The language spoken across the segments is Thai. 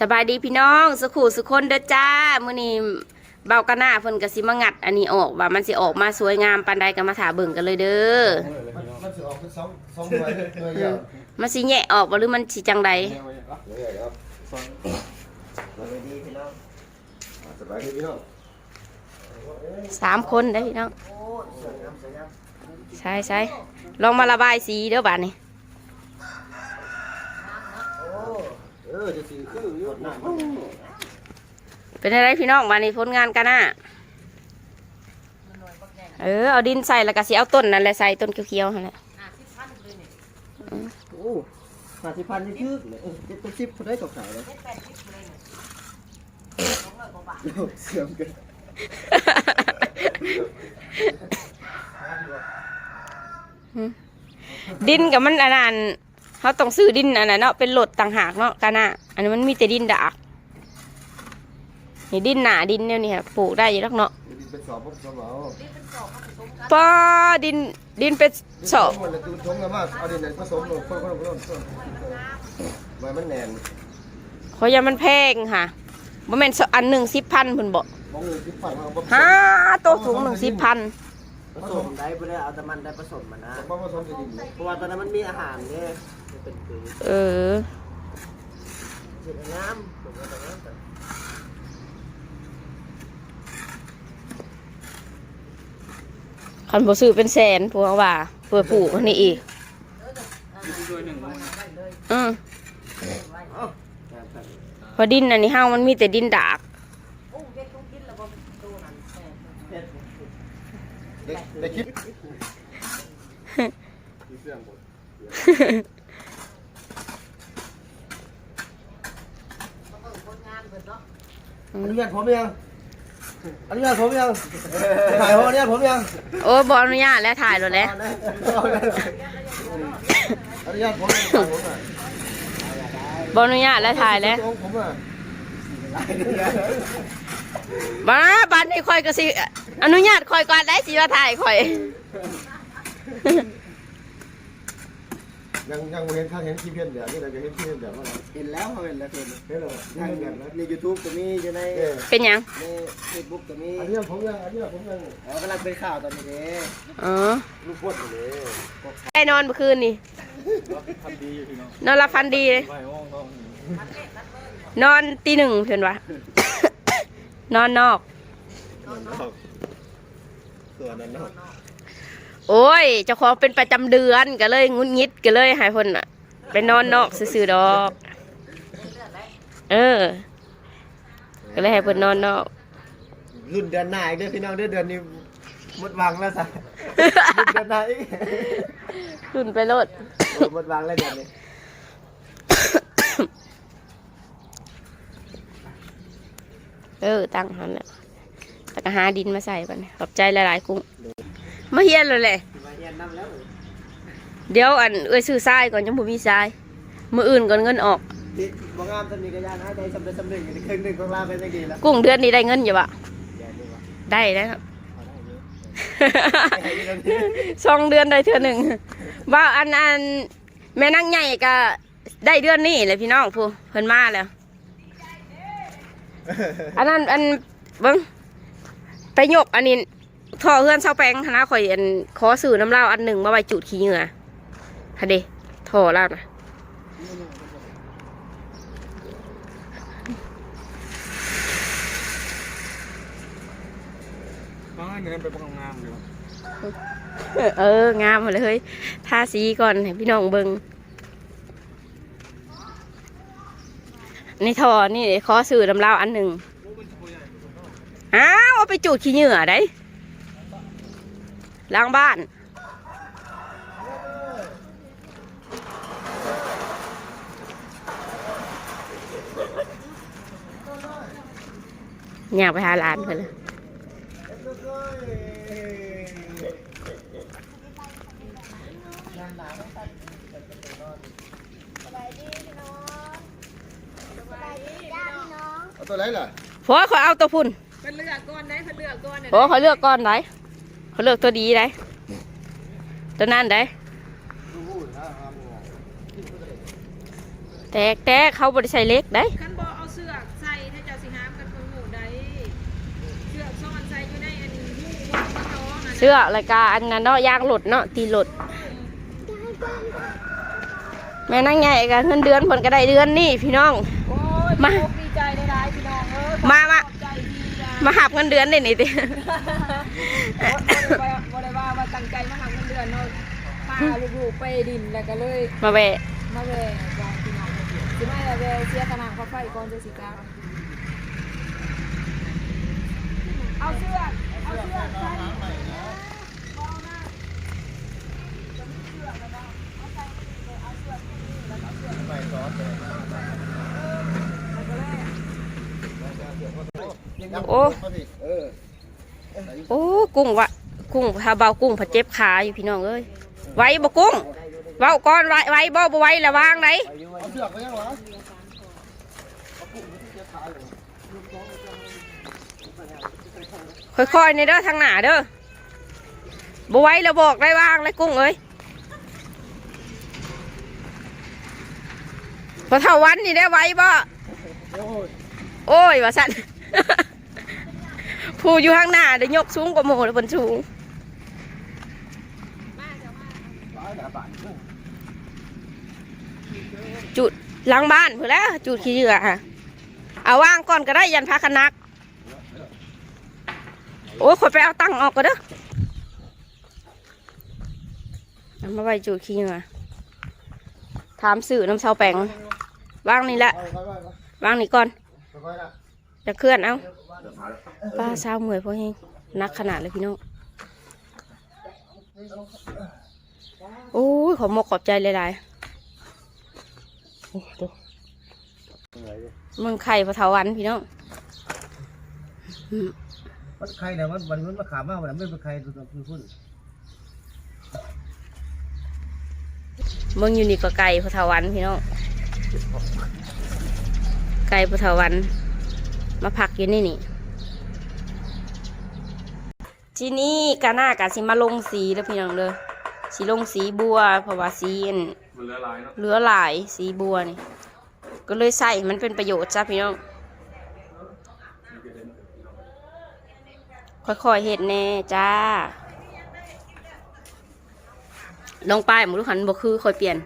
สบายดีพี่น้องสุขุสุคนเด้อจ้ามื้อนี้เบากระหน้าเพิ่นก็สิมางัด อันนี้ออกว่ามันสิออกมาสวยงามปานใดก็มาถาเบิ่งกันเลยเด้อมันมันจะออกเป็นสองสองหน่วยหน่วยเดียวมันสิแยะออกบ่หรือมันสิจังใดหน่วยเดียวสองสบายดีพี่น้องสบายดีพี่น้องสามคนได้พี่น้องใช่ใช่ลองมาระบายสีเด้อบัดนี้ โอ้เอจะสีคืออยู่น้เป็นอะไรพี่น้องบัดนี้ผลงานกันน่ะเออเอาดินใส่แล้วก็สิเอาต้นนั่นแหละใส่ต้นเขียวๆนั่นแหละโอ้ห้าสิบพันนี่คือเออเจ็ดสิบคนได้ตกขายเลยเสื่อมเกินดินกับมันอันนั้น เขาต้องซื้อดินอันนั้นเนาะเป็นโหลดต่างหากเนาะกันน่ะอันนี้มันมีแต่ดินดากนี่ดินหนาดินเนี่ยนี่ค่ะปลูกได้อยู่แล้วเนาะดินเป็นสอบผมสอบเอาป้าดินดินเป็นสอบมันจะตูนทงกันมาเอาดินไหนผสมลงคนคนคนคนมันมันแน่นเขายังมันแพงค่ะบ่แม่นสอันหนึ่งสิบพันพุ่นบอกมองเงินสิบพันมาบ่ฮ่าโตวสูงหนึ่งสิบพัน ผสมได้ไม่ได้เอาแต่มันได้ผสมมันนะบ่ผสมกับดินเพราะว่าตอนนั้นมันมีอาหารเนี่ยมันเป็นปุ๋ยเออเห็ดน้ำผมว่าแต่ว่าแต่คันบ่ซื้อเป็นแสนพวกว่าเพื่อปลูกอันนี้อีกอืมเอ้าการทเพราะดินอันนี้ห้างมันมีแต่ดินดากำเห็ด ได้ได้คิดอนุญาตผมยังอนุญาตผมยังถ่ายผมอนุญาตผมยังโอ้ยบอนุญาตแล้วถ่ายแล้วแหละอนุญาตผมยังถ่ายผมอะบอนุญาตแล้วถ่ายแล้วตรงผมอะ มาบัดนี้คอยก็สิ อนุญาตคอยก่อนได้สิว่าถ่ายคอย ยังยังเห็นข้างเห็นที่เพี้ยนเดี๋ยวนี่เราจะเห็นที่เพี้ยนเดี๋ยวว่าเห็นแล้วเขาเห็นแล้วเห็นเห็นหรอทางในยูทูบก็มีอยู่ในเออเป็นหยังในเฟซบุ๊กก็มีอนุญาตผมยังอนุญาตผมยังอ๋อกำลังเป็นข่าวตอนนี้เด้อ๋อลูกพวดอยู่เลยได้นอนเมื่อคืนนี่นอนรับฟันดีเลยนอนตีหนึ่งเพื่อนวะ นอนนอก ส่วนนั้นเนาะโอ้ยเจ้าของเป็นประจำเดือนก็เลยงุนงิดก็เลยใหายคนอะไปนอนนอกซื่อๆดอก เออ ก็เลยให้เพิ่นนอนนอก รุ่นเดือนหน้าอีกเด้อพี่น้องเด้อเดือนนี้หมดหวังแล้วสิรุ่นเดือนหน้าอีกรุ่นไปโลดโอ้หมดหวังแล้วเดือนนี้ เออตั้งหันแหละแล้วก็หาดินมาใส่บัดนขอบใจหลายๆกุ้งมาเฮียนเลยแหละมาเรียนนำแล้วเดี๋ยวอันเอ้ยซื้อทรายก่อนยังบ่มีทรายมืออื่นก่อนเงินออกที่บ่งามตอนนี้ก็ยานให้ใจสำเร็จสำเร็จอยู่ในครึ่งหนึ่งของเราเป็นยังดีแล้วกุ้งเดือนนี้ได้เงินอยู่ปะอย่าดีวะได้นะครับเอาได้อยู่สองเดือนได้เทื่อหนึ่งว่าอันอันแม่นั่งใหญ่ก็ได้เดือนนี้เลยพี่น้องผู้เพิ่นมาแล้ว อันนั้นอันเบิ้งไปยกอันนี้ท่อเฮือนเสาแปลงคณะข่อยอันขอสื่อน้ำเหล้าอันหนึ่งมาไว้จุดขี้เหงื่อฮะเดท่อเหล้านะบ้านเนื้อไปประกอบงามอยู่เออ งามหมดเลยเฮ้ยทาสีก่อนให้พี่น้องเบิง ในทอนี่ขอสื่อน้ำเล้าอันหนึ่งอ้าวเอาไปจูดขี้เหงื่อได้ล้างบ้าน อยากไปหาหลานเพื่อนเลย ตัวไหนล่ะพอขอเอาตัวพุ่นเพิ่เลือกก้อนได้เพิ่นเลือกก้อนพอขอเลือกก้อนได้ขอเลือกตัวดีได้ตัวนั่นได้แตกแตกเขาบริใช้เล็กได้ขั้นเอาสื้ได้เสือกรายการอันนั้นเนาะยางหลุดเนาะตีหลุดแม่นั่งใหญ่กันเงินเดือนผลก็ได้เดือนนี่พี่น้องมา มามาใจดีจ้ะมาหับเงินเดือนได้นี่ติบ่ได้บ่ได้ว่าว่าตั้งใจมาหาเงินเดือนเนาะพาลูกๆไปดินแล้วก็เลยมาแวะมาแวะวางพี่น้องสิมาแวะเสียขนาดค่าไฟก่อนจะสิจ้าเอาเสื้อเอาเสื้อใส่ โอ้เออโอ้กุ้งวะกุ้งถ้าเบากุ้งผัดเจ็บขาอยู่พี่น้องเอ้ยไหว้บ่กุ้งเบาก่อนไหว้ไหว้บ่บ่ไหว้ละวางไหนเอาเสือกไปยังหรอค่อยๆในเด้อทางหน้าเด้อบ่ไหว้แล้วบอกได้วางเลยกุ้งเอ้ยพอเท่าวันนี่ได้ไหว้บ่โอ้ยโอ้ยว่าสั่น ผู้อยู่ข้างหน้าเดี๋ยวยกสูงกว่าหมูเลยบนสูงตายหน้าบ้านจุดหลังบ้านเพื่อแล้วจุดขี้เหยื่อค่ะเอาว่างก่อนก็ได้ยันพาคนัก โอ้ยขอไปเอาตังออกก็เด้อเอามาไว้จุดขี้เหยื่อถามสื่อน้ำเสาแปงว่างนี่แหละว่างนี่ก่อนไปไปนะ จะเคลื่อนเอาป้าเศร้าเมื่อยเพราะเองนักขนาดเลยพี่น้องโอ้ยขอมกขอบใจหลายๆโอ้ดูเมืองไข่พะเทาวันพี่น้องมันใครเนี่ยมันมันมันมาขามมากมันไม่เป็นใครตัวตัวคือพุ่นเมืองอยู่นี่ก็ไก่พะเทาวันพี่น้องไก่พะเทาวัน มาพักอยู่นี่นี่ที่นี่กาหน้ากาสิมาลงสีแล้วพี่น้องเด้อสีลงสีบัว เพราะว่าสีอันมันเหลือหลายเนาะเหลือหลายสีบัวนี่ก็เลยใส่ให้มันเป็นประโยชน์จ้าพี่น้องค่อยๆเห็ดแน่จ้าลงไปหมูลูกหันบ่คือค่อยเปลี่ยน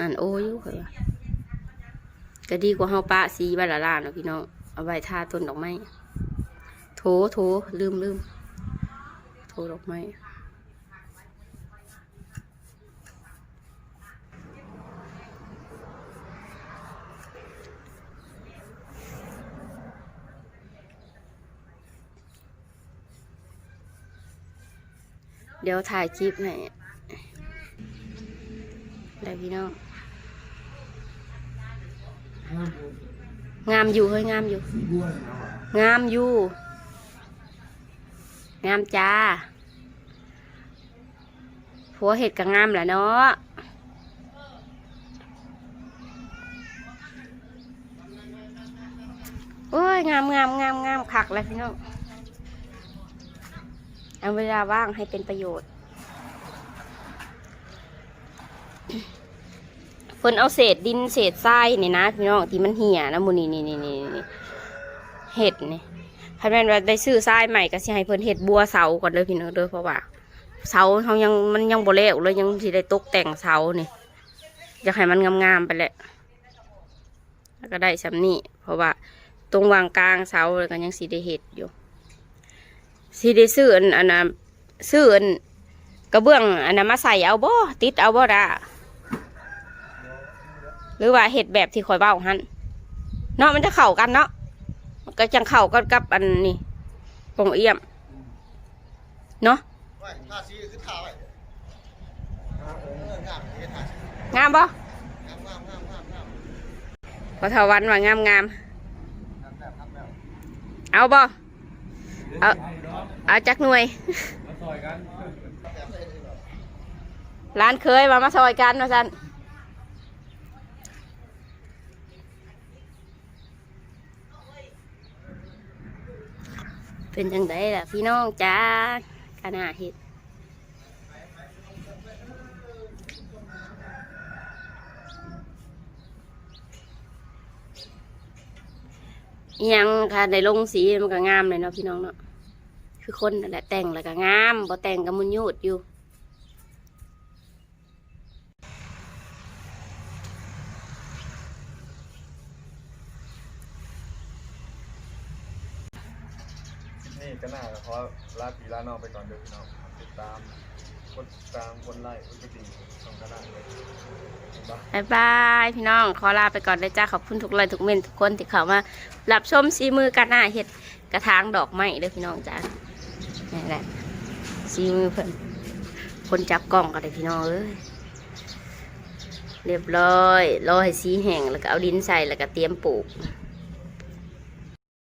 หันโออยู่ค่อยว่าก็ดีกว่าเฮาปะสีบาละลานเนาะพี่น้องเอาไว้ทาต้นดอกไม้โถโถลืมลืมโถดอกไม้เดี๋ยวถ่ายคลิปให้ได้พี่น้อง งามอยู่เฮ้ยงามอยู่ งามอยู่ งามจ้าผัวเห็ดก็งามแหละเนาะโอ้ยงามงามงามงามคักเลยพี่น้องเอาเวลาว่างให้เป็นประโยชน์ เพิ่นเอาเศษดินเศษทรายนี่นะพี่น้องที่มันเหี่ยนะมูนี่นี่นี่นี่เห็ดนี่พันแม่นว่าได้ซื้อทรายใหม่ก็สิให้เพิ่นเห็ดบัวเสาก่อนเลยพี่น้องเด้อเพราะว่าเสาเขายังมันยังบ่แล้วเลยยังสิได้ตกแต่งเสานี่อยากให้มันงามๆไปแหละแล้วก็ได้สำนี่เพราะว่าตรงวางกลางเสาก็ยังสิได้เห็ดอยู่สิได้ซื้ออันอันน่ะซื้ออันกระเบื้องอันนั้นมาใส่เอาบ่ติดเอาบ่ดา หรือว่าเห็ดแบบที่ข่อยเบ้าหันเนาะมันจะเข้ากันเนาะมันก็จังเข้ากันกับอันนี้ปงเอี่ยมเนาะไว้ทาสีคือทาไว้เอองามนี่ทาสีงามบ่งามงามงามงามงามพอเทาวันว่างามงามทำแล้วทำแล้วๆเอาบ่เอาเอาจักหน่วยมาซอยกันร้านเคยมามาซอยกันมาสัน เป็นจังไดล่ะพี่น้องจ้าขนาดเห็ดยังค่ะในลงสีมันก็งามเลยเนาะพี่น้องเนาะคือคนแหละแต่งแล้วก็งามพอแต่งก็มุนยูดอยู่ นี่ก็น่าเพราะลาปีลาน้องไปก่อนเดี๋ยวพี่น้องติดตามกดตามคนไล่กดกระดิ่งส่งกระดาเลยบ๊ายบาย บายบายพี่น้องขอลาไปก่อนเลยจ้าขอบคุณทุกไลค์ทุกเมนทุกคนที่เข้ามารับชมซีมือกันหน้าเห็ดกระถางดอกไม้เด้อพี่น้องจ้านี่แหละซีมือเพิ่นคนจับกล้องกันเลยพี่น้องเอ้ยเรียบร้อยรอให้สีแห้งแล้วก็เอาดินใส่แล้วก็เตรียมปลูก